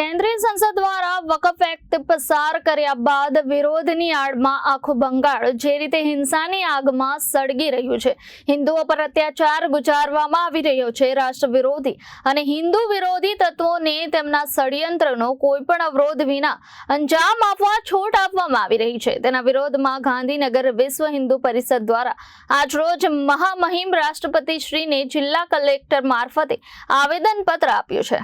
કેન્દ્રીય સંસદ દ્વારા વકફ એક્ટ પસાર કર્યા બાદ વિરોધની આડમાં આખું બંગાળ જે રીતે હિંસાની આગમાં સળગી રહ્યું છે. હિન્દુઓ પર અત્યાચાર ગુજારવામાં આવી રહ્યો છે. રાષ્ટ્ર વિરોધી અને હિન્દુ વિરોધી તત્વોને તેમના ષડયંત્રનો કોઈ પણ અવરોધ વિના અંજામ આપવા છૂટ આપવામાં આવી રહી છે. તેના વિરોધમાં ગાંધીનગર વિશ્વ હિન્દુ પરિષદ દ્વારા આજરોજ મહામહિમ રાષ્ટ્રપતિ શ્રીને જિલ્લા કલેક્ટર મારફતે આવેદનપત્ર આપ્યું છે.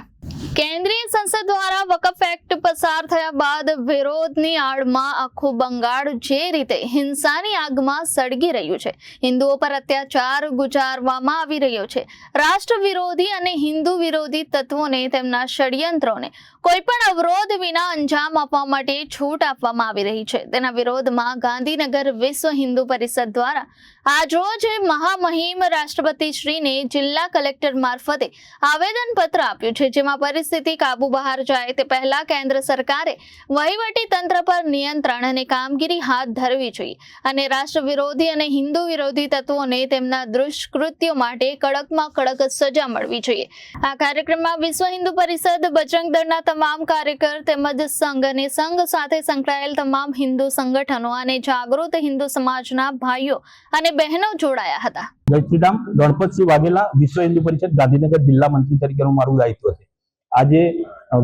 કેન્દ્રીય સંસદ દ્વારા વકફ એક્ટ પસાર થયા બાદ વિરોધની આડમાં આખું બંગાળ જે રીતે હિંસાની આગમાં સળગી રહ્યું છે, હિન્દુઓ પર અત્યાચાર ગુજારવામાં આવી રહ્યો છે. રાષ્ટ્ર વિરોધી અને હિન્દુ વિરોધી તત્વોને તેમના ષડયંત્રોને કોઈ પણ અવરોધ વિના અંજામ આપવા માટે છૂટ આપવામાં આવી રહી છે. તેના વિરોધમાં ગાંધીનગર વિશ્વ હિન્દુ પરિષદ દ્વારા આજરોજ મહામહિમ રાષ્ટ્રપતિ શ્રીને જિલ્લા કલેક્ટર મારફતે આવેદનપત્ર આપ્યું છે, જેમાં પરિસ્થિતિ કાબુ બહાર જાય તે પહેલા કેન્દ્ર સરકારે વહીવટી તંત્ર પર નિયંત્રણ અને કામગીરી હાથ ધરવી જોઈએ અને રાષ્ટ્ર વિરોધી અને હિન્દુ વિરોધી તત્વોને તેમના દુષ્કૃત્યો માટે કડકમાં કડક સજા મળવી જોઈએ. આ કાર્યક્રમમાં વિશ્વ હિન્દુ પરિષદ, બજરંગ દળના તમામ કાર્યકર તેમજ સંઘ અને સંઘ સાથે સંકળાયેલ તમામ હિન્દુ સંગઠનો અને જાગૃત હિન્દુ સમાજના ભાઈઓ અને બહેનો જોડાયા હતા. જય શ્રી રામ. ગણપતસિંહ વાઘેલા વિશ્વ હિન્દુ પરિષદ ગાંધીનગર જિલ્લા મંત્રી તરીકેનું મારું દાયિત્વ છે. આજે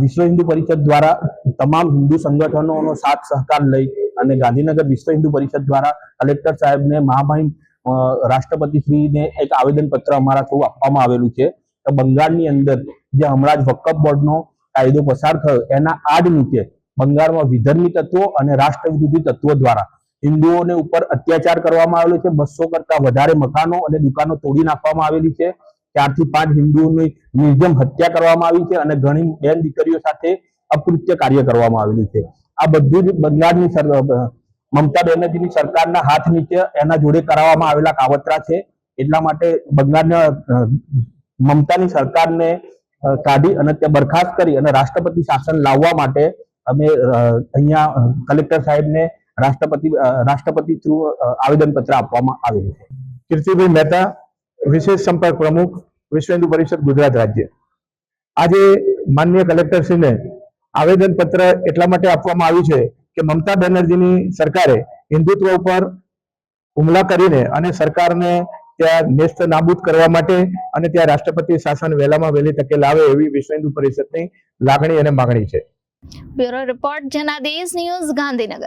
વિશ્વ હિન્દુ પરિષદ દ્વારા તમામ હિન્દુ સંગઠનોનો સાથ, સહકાર લઈ અને ગાંધીનગર વિશ્વ હિન્દુ પરિષદ દ્વારા કલેક્ટર સાહેબને, મહામહિમ રાષ્ટ્રપતિ શ્રીને એક આવેદન પત્ર અમારા થ્રુ આપવામાં આવેલું છે. તો બંગાળની અંદર જે હમણાં જ વકફ બોર્ડનો કાયદો પસાર થયો, એના આડ નીચે બંગાળમાં વિધર્મી તત્વો અને રાષ્ટ્ર વિરોધી તત્વો દ્વારા હિન્દુઓને ઉપર અત્યાચાર કરવામાં આવેલો છે. બસો કરતા વધારે મકાનો અને દુકાનો તોડી નાખવામાં આવેલી છે. ચારથી પાંચ હિન્દુઓની નિર્જમ હત્યા કરવામાં આવી છે અને ઘણી બેન દીકરીઓ સાથે અકૃત્ય કાર્ય કરવામાં આવેલું છે. આ બધું જ બંગાળની મમતા બેનર્જીની સરકારના હાથ નીચે એના જોડે કરાવવામાં આવેલા કાવતરા છે. એટલા માટે બંગાળના મમતાની સરકારને કાઢી અને તે બરખાસ્ત કરી અને રાષ્ટ્રપતિ શાસન લાવવા માટે અમે અહીંયા કલેક્ટર સાહેબને રાષ્ટ્રપતિ રાષ્ટ્રપતિ થ્રુ આવેદન પત્ર આપવામાં આવેલું છે. કીર્તિભાઈ મહેતા વિશેષ સંપર્ક પ્રમુખ વિશ્વ હિન્દુ પરિષદ ગુજરાત રાજ્ય. આજે માનનીય કલેક્ટરશ્રીને આવેદન પત્ર એટલા માટે આપવામાં આવ્યું છે કે મમતા બેનર્જીની સરકારે હિન્દુત્વ ઉપર હુમલા કરીને અને સરકારને ત્યાં નેસ્ત નાબૂદ કરવા માટે અને ત્યાં રાષ્ટ્રપતિ શાસન વહેલામાં વહેલી તકે લાવે એવી વિશ્વ હિન્દુ પરિષદની લાગણી અને માગણી છે. Bureau report Janadesh news Gandhinagar.